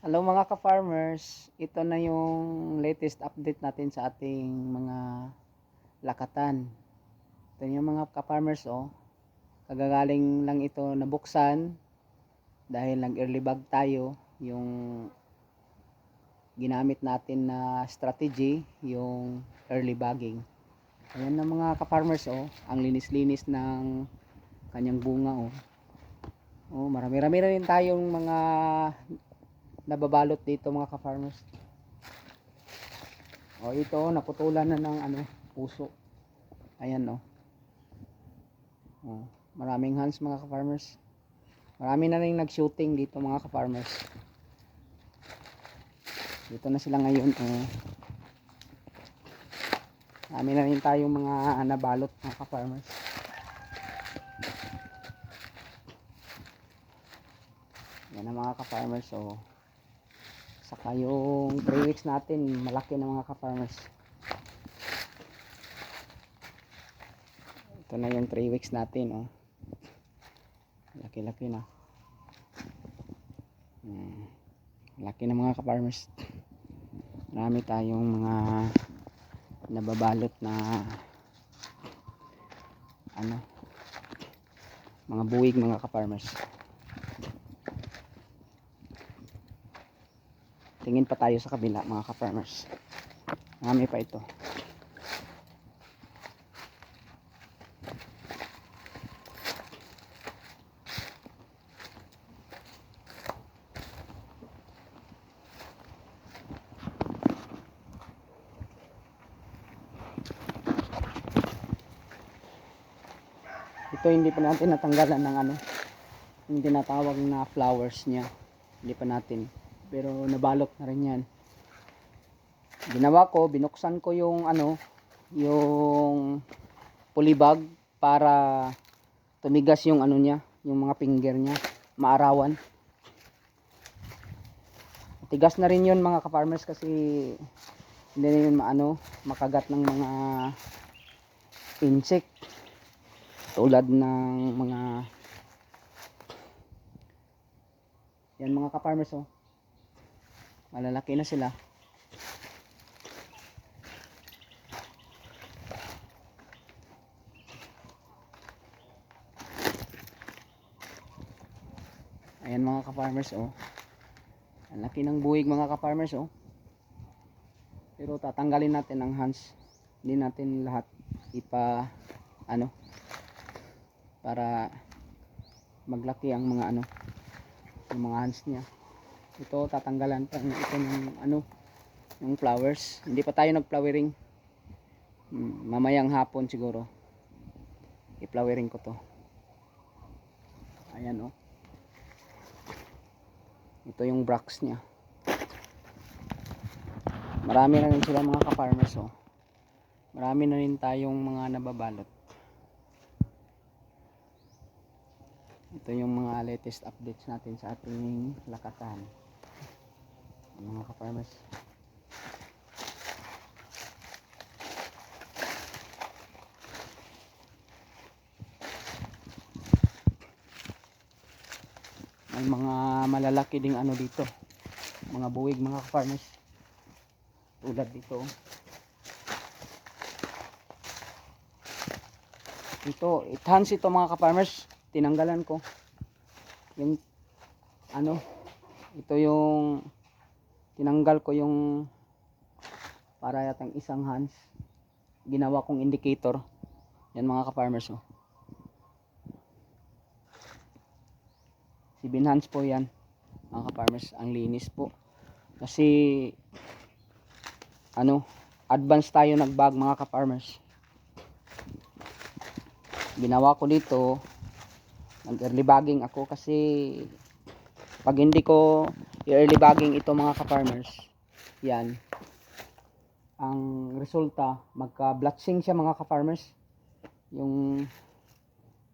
Hello mga ka-farmers, ito na yung latest update natin sa ating mga lakatan. Ito yung mga ka-farmers oh. Kagagaling lang ito nabuksan dahil nag early bag tayo yung ginamit natin na strategy yung early bagging. Ayan na mga ka-farmers oh, ang linis-linis ng kanyang bunga oh. Oh, marami-rami na rin tayong mga nababalot dito mga ka-farmers. O ito, naputulan na ng ano, puso. Ayan no. O, maraming hands mga ka-farmers. Marami na rin nag-shooting dito mga ka-farmers. Dito na sila ngayon. O. Marami na rin tayong mga nabalot mga ka-farmers. Yan ang mga ka-farmers. So, Saka yung 3 weeks natin, malaki na mga ka-farmers. Ito na yung 3 weeks natin, oh. Laki-laki na. Hmm. Laki na mga ka-farmers. Marami tayong mga nababalot na ano mga buwig mga ka-farmers. Tingin pa tayo sa kabila mga ka-farmers. Marami pa ito. Ito hindi pa natin natanggalan ng ano, yung tinatawag na flowers niya. Hindi pa natin pero nabalot na rin yan. Ginawa ko binuksan ko yung ano yung polybag para tumigas yung ano niya yung mga finger niya maarawan. Tigas na rin yun mga ka-farmers kasi hindi na yun maano makagat ng mga insect. Tulad ng mga yan mga ka-farmers oh malalaki na sila. Ayan mga ka-farmers oh. Ang laki ng buwig mga ka-farmers oh. Pero tatanggalin natin ang hands. Hindi natin lahat ipa ano para maglaki ang mga ano yung mga hands niya ito tatanggalan pa ito ng ano yung flowers. Hindi pa tayo nag flowering Hmm, mamayang hapon siguro. I-flowering ko to. Ayan oh. Ito yung bracts niya. Marami na rin sila mga ka-farmers oh. Marami na rin tayong mga nababalot. Ito yung mga latest updates natin sa ating lakatan mga ka-farmers may mga malalaki ding ano dito. Mga buwig mga ka-farmers tulad dito. Ito ithans ito mga ka-farmers tinanggalan ko. Yung ano ito yung tinanggal ko yung para yatang isang hands. Ginawa kong indicator. Yan mga ka-farmers oh. si Binhans po yan mga ka-farmers. Ang linis po. Kasi ano advance tayo nagbag mga ka-farmers. Ginawa ko dito nag early bagging ako kasi pag hindi ko i-early bagging ito mga ka-farmers. Yan. Ang resulta magka blatching siya mga ka-farmers. Yung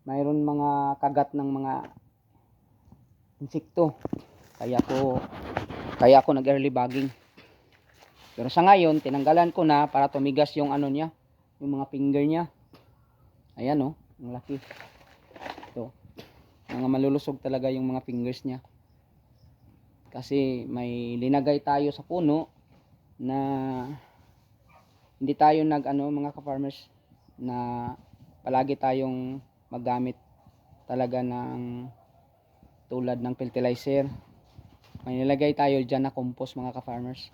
mayroon mga kagat ng mga insekto. Kaya ko kaya ako nag early bagging. Pero sa ngayon tinanggalan ko na para tumigas yung ano niya yung mga finger niya. Ayan oh. Ang laki. Ito. Mga malulusog talaga yung mga fingers niya Kasi may linagay tayo sa puno na hindi tayo nag ano mga ka-farmers na palagi tayong maggamit talaga ng tulad ng fertilizer. May nilagay tayo dyan na compost mga ka-farmers.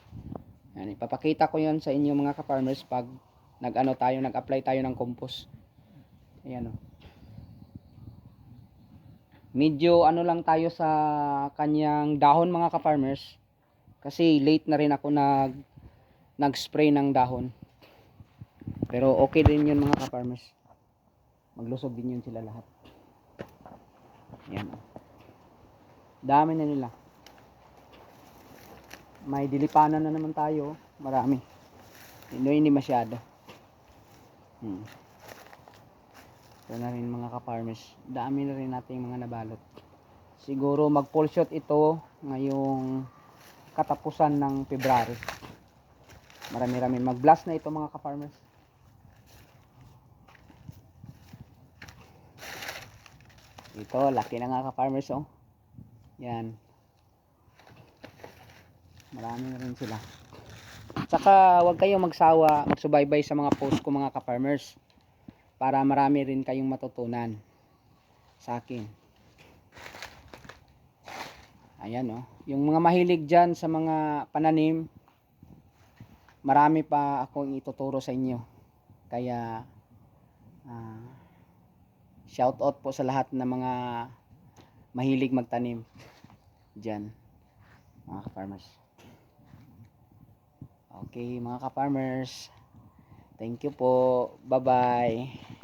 Yan, ipapakita ko yan sa inyo mga ka-farmers pag nag-ano tayo, nag-apply tayo ng compost. Ayan o. Medyo ano lang tayo sa kanyang dahon mga ka-farmers. Kasi late na rin ako nag nag-spray ng dahon. Pero okay din yun mga ka-farmers. Maglusog din yun sila lahat. Ayan o. Dami na nila. May dilipanan na naman tayo. Marami. Hindi, hindi masyado. Hmm. Ito na rin mga ka-farmers. Dami na rin nating mga nabalot. Siguro mag full shot ito ngayong katapusan ng February. Marami-rami. Mag-blast na ito mga ka-farmers. Ito, laki na nga ka-farmers oh. Yan. Marami na rin sila. Tsaka huwag kayong magsawa, magsubaybay sa mga post ko mga ka-farmers. Para marami rin kayong matutunan sa akin. Ayan oh. Yung mga mahilig dyan sa mga pananim, marami pa akong ituturo sa inyo. Kaya, ah, shout out po sa lahat ng mga mahilig magtanim dyan, mga ka-farmers. Okay, mga ka-farmers. Thank you po. Bye-bye.